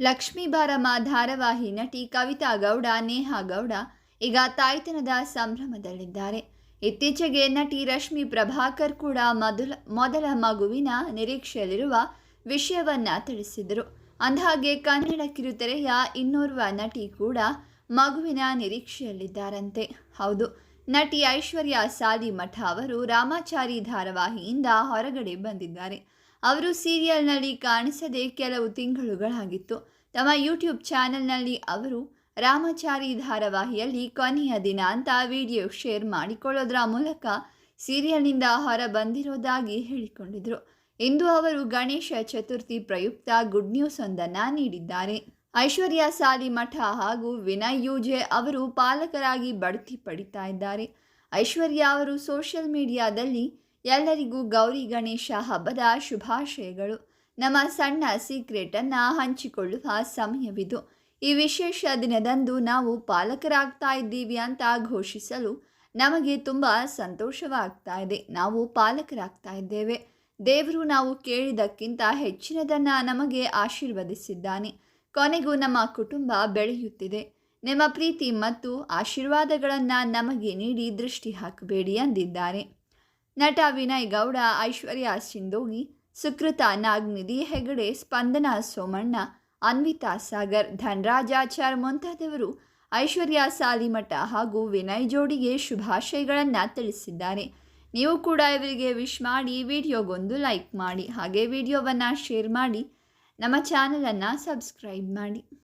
ಲಕ್ಷ್ಮೀ ಬಾರಮ್ಮ ಧಾರಾವಾಹಿ ನಟಿ ಕವಿತಾ ಗೌಡ, ನೇಹಾ ಗೌಡ ಈಗ ತಾಯ್ತನದ ಸಂಭ್ರಮದಲ್ಲಿದ್ದಾರೆ. ಇತ್ತೀಚೆಗೆ ನಟಿ ರಶ್ಮಿ ಪ್ರಭಾಕರ್ ಕೂಡ ಮೊದಲ ಮೊದಲ ಮಗುವಿನ ನಿರೀಕ್ಷೆಯಲ್ಲಿರುವ ವಿಷಯವನ್ನ ತಿಳಿಸಿದರು. ಅಂದಹಾಗೆ ಕನ್ನಡ ಕಿರುತೆರೆಯ ಇನ್ನೋರ್ವ ನಟಿ ಕೂಡ ಮಗುವಿನ ನಿರೀಕ್ಷೆಯಲ್ಲಿದ್ದಾರಂತೆ. ಹೌದು, ನಟಿ ಐಶ್ವರ್ಯ ಸಾಲಿಮಠ ಅವರು ರಾಮಾಚಾರಿ ಧಾರಾವಾಹಿಯಿಂದ ಹೊರಗಡೆ ಬಂದಿದ್ದಾರೆ. ಅವರು ಸೀರಿಯಲ್ನಲ್ಲಿ ಕಾಣಿಸದೆ ಕೆಲವು ತಿಂಗಳುಗಳಾಗಿತ್ತು. ತಮ್ಮ ಯೂಟ್ಯೂಬ್ ಚಾನೆಲ್ನಲ್ಲಿ ಅವರು ರಾಮಚಾರಿ ಧಾರಾವಾಹಿಯಲ್ಲಿ ಕೊನೆಯ ದಿನ ಅಂತ ವಿಡಿಯೋ ಶೇರ್ ಮಾಡಿಕೊಳ್ಳೋದ್ರ ಮೂಲಕ ಸೀರಿಯಲ್ನಿಂದ ಹೊರ ಬಂದಿರೋದಾಗಿ ಹೇಳಿಕೊಂಡಿದ್ರು. ಇಂದು ಅವರು ಗಣೇಶ ಚತುರ್ಥಿ ಪ್ರಯುಕ್ತ ಗುಡ್ ನ್ಯೂಸ್ ಒಂದನ್ನು ನೀಡಿದ್ದಾರೆ. ಐಶ್ವರ್ಯ ಸಾಲಿಮಠ ಹಾಗೂ ವಿನಯ್ ಯೂಜೆ ಅವರು ಪಾಲಕರಾಗಿ ಬಡ್ತಿ ಪಡಿತಾ ಇದ್ದಾರೆ. ಐಶ್ವರ್ಯ ಅವರು ಸೋಷಿಯಲ್ ಮೀಡಿಯಾದಲ್ಲಿ ಎಲ್ಲರಿಗೂ ಗೌರಿ ಗಣೇಶ ಹಬ್ಬದ ಶುಭಾಶಯಗಳು. ನಮ್ಮ ಸಣ್ಣ ಸೀಕ್ರೆಟನ್ನು ಹಂಚಿಕೊಳ್ಳುವ ಸಮಯವಿದು. ಈ ವಿಶೇಷ ದಿನದಂದು ನಾವು ಪಾಲಕರಾಗ್ತಾ ಇದ್ದೀವಿ ಅಂತ ಘೋಷಿಸಲು ನಮಗೆ ತುಂಬ ಸಂತೋಷವಾಗ್ತಾ ಇದೆ. ನಾವು ಪಾಲಕರಾಗ್ತಾ ಇದ್ದೇವೆ. ದೇವರು ನಾವು ಕೇಳಿದಕ್ಕಿಂತ ಹೆಚ್ಚಿನದನ್ನು ನಮಗೆ ಆಶೀರ್ವದಿಸಿದ್ದಾನೆ. ಕೊನೆಗೂ ನಮ್ಮ ಕುಟುಂಬ ಬೆಳೆಯುತ್ತಿದೆ. ನಿಮ್ಮ ಪ್ರೀತಿ ಮತ್ತು ಆಶೀರ್ವಾದಗಳನ್ನು ನಮಗೆ ನೀಡಿ ದೃಷ್ಟಿ ಹಾಕಬೇಡಿ ಅಂದಿದ್ದಾರೆ. ನಟ ವಿನಯ್ ಗೌಡ, ಐಶ್ವರ್ಯ ಸಿಂಧೋಗಿ ಸುಕೃತ ನಾಗ್ನಿಧಿ ಹೆಗಡೆ, ಸ್ಪಂದನ ಸೋಮಣ್ಣ, ಅನ್ವಿತಾ ಸಾಗರ್ ಧನರಾಜಾಚಾರ್ ಮುಂತಾದವರು ಐಶ್ವರ್ಯ, ಸಾಲಿಮಠ ಹಾಗೂ ವಿನಯ್ ಜೋಡಿಗೆ ಶುಭಾಶಯಗಳನ್ನು ತಿಳಿಸಿದ್ದಾರೆ. ನೀವು ಕೂಡ ಇವರಿಗೆ ವಿಶ್ ಮಾಡಿ, ವಿಡಿಯೋಗೊಂದು ಲೈಕ್ ಮಾಡಿ, ಹಾಗೆ ವಿಡಿಯೋವನ್ನು ಶೇರ್ ಮಾಡಿ, ನಮ್ಮ ಚಾನಲನ್ನು ಸಬ್ಸ್ಕ್ರೈಬ್ ಮಾಡಿ.